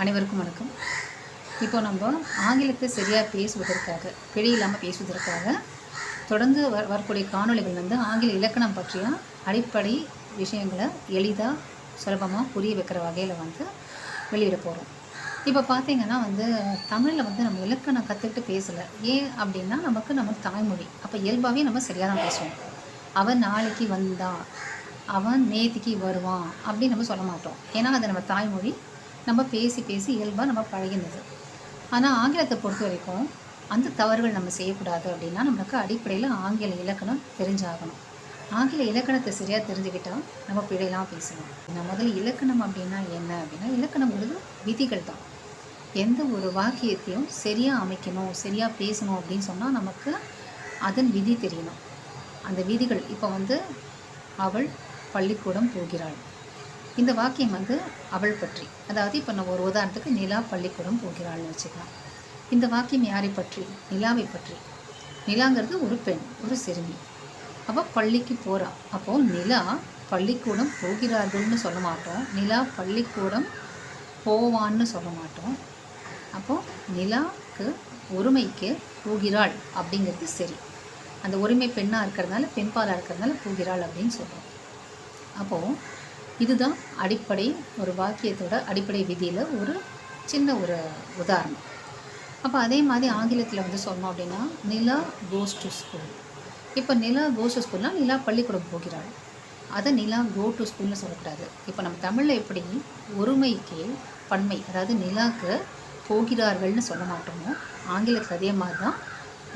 அனைவருக்கும் வணக்கம். இப்போ நம்ம ஆங்கிலத்தை சரியாக பேசுவதற்காக பிழை இல்லாமல் பேசுவதற்காக தொடர்ந்து வ வரக்கூடிய காணொளிகள் வந்து ஆங்கில இலக்கணம் பற்றிய அடிப்படை விஷயங்களை எளிதாக சுலபமாக புரிய வைக்கிற வகையில் வந்து வெளியிட போகிறோம் இப்போ பார்த்தீங்கன்னா வந்து தமிழில் வந்து நம்ம இலக்கணம் கற்றுக்கிட்டு பேசலை. ஏன் அப்படின்னா நமக்கு நம்ம தாய்மொழி. அப்போ இயல்பாகவே நம்ம சரியாக தான் பேசுவோம். அவன் நாளைக்கு வந்தா அவன் நேத்திக்கு வருவான் அப்படின்னு நம்ம சொல்ல மாட்டோம். ஏன்னா அது நம்ம தாய்மொழி நம்ம பேசி பேசி இயல்பாக நம்ம பழகினது. ஆனால் ஆங்கிலத்தை பொறுத்த வரைக்கும் அந்த தவறுகள் நம்ம செய்யக்கூடாது அப்படின்னா நமக்கு அடிப்படையில் ஆங்கில இலக்கணம் தெரிஞ்சாகணும். ஆங்கில இலக்கணத்தை சரியாக தெரிஞ்சுக்கிட்டால் நம்ம பிழையெல்லாம் பேசணும் நான் முதல்ல இலக்கணம் அப்படின்னா என்ன அப்படின்னா இலக்கணங்கிறது விதிகள் தான். எந்த ஒரு வாக்கியத்தையும் சரியாக அமைக்கணும் சரியாக பேசணும் அப்படின்னு சொன்னால் நமக்கு அதன் விதி தெரியணும். அந்த விதிகள் இப்போ வந்து அவள் பள்ளிக்கூடம் போகிறாள். இந்த வாக்கியம் வந்து அவள் பற்றி. அதாவது இப்போ நம்ம ஒரு உதாரணத்துக்கு நிலா பள்ளிக்கூடம் போகிறாள்னு வச்சுக்கலாம். இந்த வாக்கியம் யாரை பற்றி? நிலாவை பற்றி. நிலாங்கிறது ஒரு பெண் ஒரு சிறுமி. அவள் பள்ளிக்கு போகிறா அப்போது நிலா பள்ளிக்கூடம் போகிறார்கள்னு சொல்ல மாட்டோம். நிலா பள்ளிக்கூடம் போவான்னு சொல்ல மாட்டோம். அப்போது நிலாவுக்கு ஒருமைக்கு போகிறாள் அப்படிங்கிறது சரி. அந்த ஒருமை பெண்ணாக இருக்கிறதுனால பெண்பாலாக இருக்கிறதுனால போகிறாள் அப்படின்னு சொல்கிறோம் அப்போது இதுதான் அடிப்படை ஒரு வாக்கியத்தோட அடிப்படை விதியில் ஒரு சின்ன ஒரு உதாரணம். அப்போ அதே மாதிரி ஆங்கிலத்தில் வந்து சொன்னோம் அப்படின்னா நிலா கோஸ் டு ஸ்கூல் இப்போ நிலா கோஸ் டு ஸ்கூல்னால் நிலா பள்ளிக்கூடம் போகிறாள். அதை நிலா கோ டு ஸ்கூல்னு சொல்லக்கூடாது. இப்போ நம்ம தமிழில் எப்படி ஒருமைக்கு பன்மை அதாவது நிலாக்கு போகிறார்கள்னு சொல்ல மாட்டோமோ ஆங்கிலத்தில் அதே மாதிரி தான்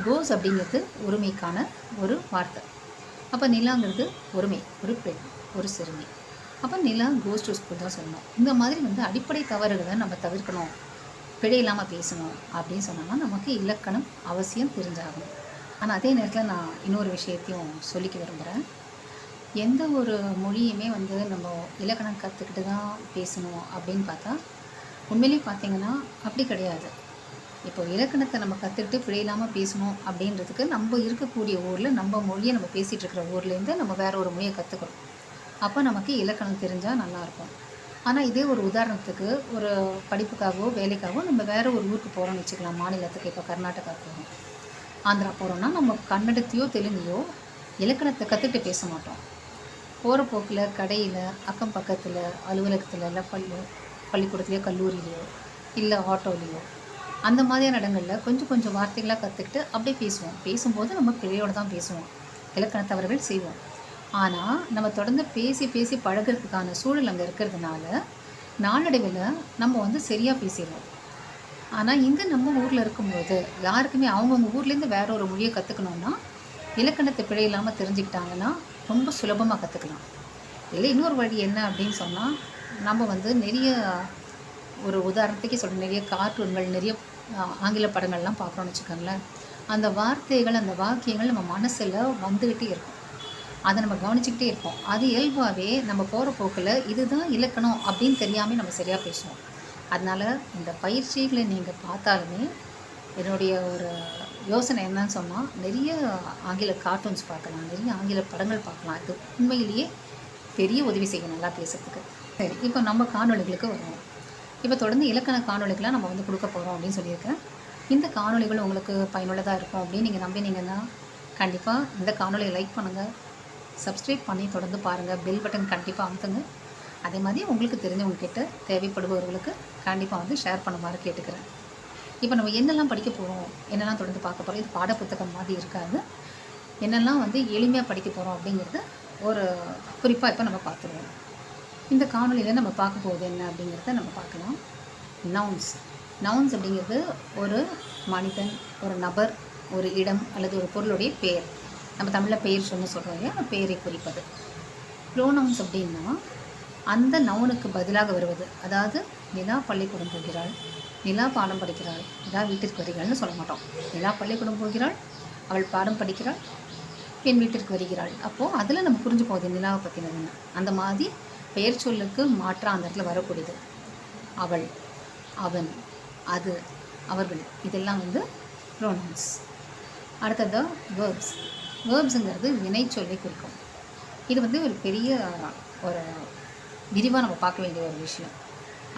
கோஸ் அப்படிங்கிறது ஒருமைக்கான ஒரு வார்த்தை. அப்போ நிலாங்கிறது ஒருமை ஒரு பெண் ஒரு சிறுமி. அப்போ நிலா கோஸ் டு ஸ்கூல் தான் சொல்லணும். இந்த மாதிரி வந்து அடிப்படை தவறுகளை நம்ம தவிர்க்கணும். பிழை இல்லாமல் பேசணும் அப்படின்னு சொன்னோம்னா நமக்கு இலக்கணம் அவசியம் தெரிஞ்சாகணும். ஆனால் அதே நேரத்தில் நான் இன்னொரு விஷயத்தையும் சொல்லிக்க விரும்புகிறேன் எந்த ஒரு மொழியுமே வந்து நம்ம இலக்கணம் கற்றுக்கிட்டு தான் பேசணும் அப்படின்னு பார்த்தா உண்மையிலேயே பார்த்தீங்கன்னா அப்படி கிடையாது. இப்போ இலக்கணத்தை நம்ம கற்றுக்கிட்டு பிழை இல்லாமல் பேசணும் அப்படின்றதுக்கு நம்ம இருக்கக்கூடிய ஊரில் நம்ம மொழியை நம்ம பேசிகிட்டு இருக்கிற ஊர்லேருந்து நம்ம வேறு ஒரு மொழியை கற்றுக்கணும் அப்போ நமக்கு இலக்கணம் தெரிஞ்சால் நல்லாயிருக்கும் ஆனால் இதே ஒரு உதாரணத்துக்கு ஒரு படிப்புக்காகவோ வேலைக்காகவோ நம்ம வேறு ஒரு ஊருக்கு போகிறோம்னு வச்சுக்கலாம் மாநிலத்துக்கு இப்போ கர்நாடகா போகிறோம் ஆந்திரா போகிறோம்னா நம்ம கன்னடத்தையோ தெலுங்கையோ இலக்கணத்தை கற்றுக்கிட்டு பேச மாட்டோம். போகிற போக்கில் கடையில் அக்கம் பக்கத்தில் அலுவலகத்தில் இல்லை பள்ளி பள்ளிக்கூடத்துலையோ கல்லூரியிலையோ இல்லை ஆட்டோலேயோ அந்த மாதிரியான இடங்களில் கொஞ்சம் கொஞ்சம் வார்த்தைகளாக கற்றுக்கிட்டு அப்படியே பேசுவோம். பேசும்போது நம்ம பிழையோடு தான் பேசுவோம். இலக்கண தவறுகள் செய்வோம். ஆனால் நம்ம தொடர்ந்து பேசி பேசி பழகிறதுக்கான சூழல் அங்கே இருக்கிறதுனால நாளடைவில் நம்ம வந்து சரியாக பேசிடுவோம் ஆனால் இங்கே நம்ம ஊரில் இருக்கும்போது யாருக்குமே அவங்கவுங்க ஊர்லேருந்து வேற ஒரு மொழியை கற்றுக்கணுன்னா இலக்கணத்தை பிழை இல்லாமல் தெரிஞ்சுக்கிட்டாங்கன்னா ரொம்ப சுலபமாக கற்றுக்கலாம் இல்லை இன்னொரு வழி என்ன அப்படின்னு சொன்னால் நம்ம வந்து நிறைய ஒரு உதாரணத்துக்கே சொல்கிற நிறைய கார்ட்டூன்கள் நிறைய ஆங்கில படங்கள்லாம் பார்க்குறோன்னு வச்சுக்கோங்களேன் அந்த வார்த்தைகள் அந்த வாக்கியங்கள் நம்ம மனசில் வந்துக்கிட்டே இருக்கும். அதை நம்ம கவனிச்சுக்கிட்டே இருப்போம். அது இயல்பாகவே நம்ம போகிற போக்கில் இதுதான் இலக்கணம் அப்படின்னு தெரியாமல் நம்ம சரியாக பேசுவோம். அதனால் இந்த பயிற்சிகளை நீங்கள் பார்த்தாலுமே என்னுடைய ஒரு யோசனை என்னன்னு சொன்னால் நிறைய ஆங்கில கார்ட்டூன்ஸ் பார்க்கலாம் நிறைய ஆங்கில படங்கள் பார்க்கலாம். இது உண்மையிலேயே பெரிய உதவி செய்யும் நல்லா பேசுகிறதுக்கு சரி இப்போ நம்ம காணொளிகளுக்கு வருவோம். இப்போ தொடர்ந்து இலக்கண காணொளிகளாக நம்ம வந்து கொடுக்க போகிறோம் அப்படின்னு சொல்லியிருக்கேன். இந்த காணொளிகள் உங்களுக்கு பயனுள்ளதாக இருக்கும் அப்படின்னு நீங்கள் நம்பினீங்கன்னா கண்டிப்பாக இந்த காணொலியை லைக் பண்ணுங்கள் சப்ஸ்கிரைப் பண்ணி தொடர்ந்து பாருங்கள் பெல் பட்டன் கண்டிப்பாக அமுத்துங்க. அதே மாதிரி உங்களுக்கு தெரிஞ்சவங்கக்கிட்ட தேவைப்படுபவர்களுக்கு கண்டிப்பாக வந்து ஷேர் பண்ணுமாறு கேட்டுக்கிறேன். இப்போ நம்ம என்னெல்லாம் படிக்க போகிறோம் என்னெல்லாம் தொடர்ந்து பார்க்க போகிறோம் இது பாடப்புத்தகம் மாதிரி இருக்காது. என்னெல்லாம் வந்து எளிமையாக படிக்க போகிறோம் அப்படிங்கிறது ஒரு குறிப்பாக இப்போ நம்ம பார்த்துருவோம். இந்த காணொலியில் நம்ம பார்க்க போகுது என்ன அப்படிங்கிறத நம்ம பார்க்கலாம். நவுன்ஸ் நவுன்ஸ் அப்படிங்கிறது ஒரு மனிதன் ஒரு நபர் ஒரு இடம் அல்லது ஒரு பொருளுடைய பெயர். நம்ம தமிழில் பெயர் சொன்னு சொல்கிறோம் இல்லையா? பெயரை குறிப்பது. ப்ரோனவுன்ஸ் அப்படின்னா அந்த நவுனுக்கு பதிலாக வருவது. அதாவது நிலா பள்ளிக்கூடம் போகிறாள் நிலா பாடம் படிக்கிறாள் நிலா வீட்டிற்கு வருகிறாள்னு சொல்ல மாட்டோம். நிலா பள்ளிக்கூடம் போகிறாள் அவள் பாடம் படிக்கிறாள் என் வீட்டிற்கு வருகிறாள். அப்போது அதில் நம்ம புரிஞ்சு போகுது நிலாவை பற்றினதுன்னு அந்த மாதிரி பெயர் சொல்லுக்கு மாற்றம் அந்த இடத்துல வரக்கூடியது. அவள் அவன் அது அவர்கள் இதெல்லாம் வந்து ப்ரோனவுன்ஸ் அடுத்தது வேர்ப்ஸ் வேர்ப்ஸுங்கிறது வினை சொல்லை குறிக்கும். இது வந்து ஒரு பெரிய ஒரு விரிவாக நம்ம பார்க்க வேண்டிய ஒரு விஷயம்.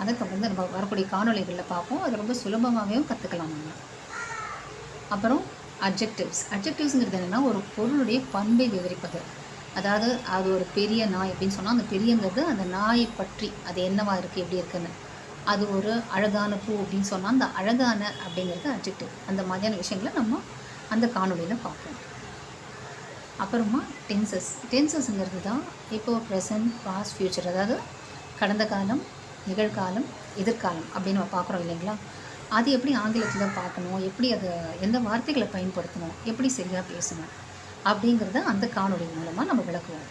அதுக்கு வந்து நம்ம வரக்கூடிய காணொளிகளில் பார்ப்போம். அது ரொம்ப சுலபமாகவே கற்றுக்கலாம் நம்ம. அப்புறம் அப்ஜெக்டிவ்ஸ் அப்ஜெக்டிவ்ஸுங்கிறது என்னென்னா ஒரு பொருளுடைய பண்பை விவரிப்பது. அதாவது அது ஒரு பெரிய நாய் அப்படின்னு சொன்னால் அந்த பெரியங்கிறது அந்த நாயை பற்றி அது என்னவா இருக்குது எப்படி இருக்குன்னு. அது ஒரு அழகான பூ அப்படின்னு சொன்னால் அந்த அழகான அப்படிங்கிறது அப்ஜெக்டிவ் அந்த மாதிரியான விஷயங்களை நம்ம அந்த காணொலியில் பார்ப்போம். அப்புறமா டென்சஸ் டென்சஸ்ங்கிறது தான் இப்போ ப்ரெசன்ட் பாஸ்ட் ஃப்யூச்சர் அதாவது கடந்த காலம் நிகழ்காலம் எதிர்காலம் அப்படின்னு நம்ம பார்க்குறோம் இல்லைங்களா? அது எப்படி ஆங்கிலத்தில் பார்க்கணும்? எப்படி அதை எந்த வார்த்தைகளை பயன்படுத்தணும்? எப்படி சரியாக பேசணும்? அப்படிங்கிறத அந்த காணொலி மூலமாக நம்ம விளக்குவோம்.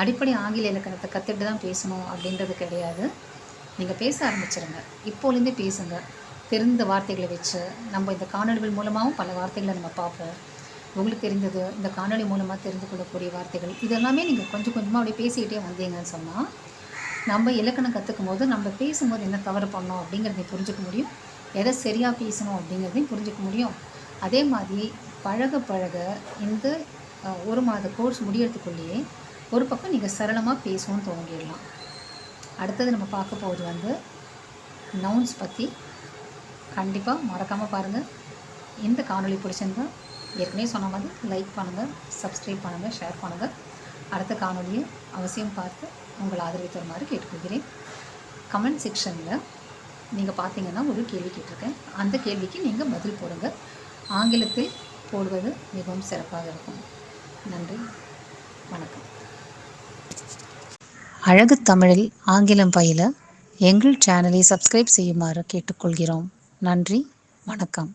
அடிப்படை ஆங்கில இலக்கணத்தை கற்றுட்டு தான் பேசணும் அப்படின்றது கிடையாது. நீங்கள் பேச ஆரம்பிச்சிருங்க. இப்போலேருந்தே பேசுங்க. தெரிந்த வார்த்தைகளை வச்சு நம்ம இந்த காணொலிகள் மூலமாகவும் பல வார்த்தைகளை நம்ம பார்ப்போம். உங்களுக்கு தெரிந்தது இந்த காணொலி மூலமாக தெரிந்து கொள்ளக்கூடிய வார்த்தைகள் இதெல்லாமே நீங்கள் கொஞ்சம் கொஞ்சமாக அப்படியே பேசிக்கிட்டே வந்தீங்கன்னு சொன்னால் நம்ம இலக்கணம் கற்றுக்கும் போது நம்ம பேசும்போது என்ன தவறு பண்ணோம் அப்படிங்கிறதையும் புரிஞ்சுக்க முடியும். எதை சரியாக பேசணும் அப்படிங்கிறதையும் புரிஞ்சுக்க முடியும். அதே மாதிரி பழக பழக இந்த ஒரு மாத கோர்ஸ் முடியறதுக்குள்ளேயே ஒரு பக்கம் நீங்கள் சரளமாக பேசவும் துவங்கிடலாம் அடுத்தது நம்ம பார்க்க போகிறது வந்து நவுன்ஸ் பற்றி கண்டிப்பாக மறக்காமல் பாருங்கள் இந்த காணொலி பிடிச்சிருந்தா ஏற்கனவே சொன்ன மாதிரி லைக் பண்ணுங்கள் சப்ஸ்கிரைப் பண்ணுங்கள் ஷேர் பண்ணுங்கள் அடுத்த காணொலியை அவசியம் பார்த்து உங்களை ஆதரவு தருமாறு கேட்டுக்கொள்கிறேன். கமெண்ட் செக்ஷனில் நீங்கள் பார்த்தீங்கன்னா ஒரு கேள்வி கேட்டிருக்கேன். அந்த கேள்விக்கு நீங்கள் பதில் போடுங்க. ஆங்கிலத்தில் போடுவது மிகவும் சிறப்பாக இருக்கும். நன்றி. வணக்கம். அழகு தமிழில் ஆங்கிலம் பயில எங்கள் சேனலை சப்ஸ்கிரைப் செய்யுமாறு கேட்டுக்கொள்கிறோம். நன்றி. வணக்கம்.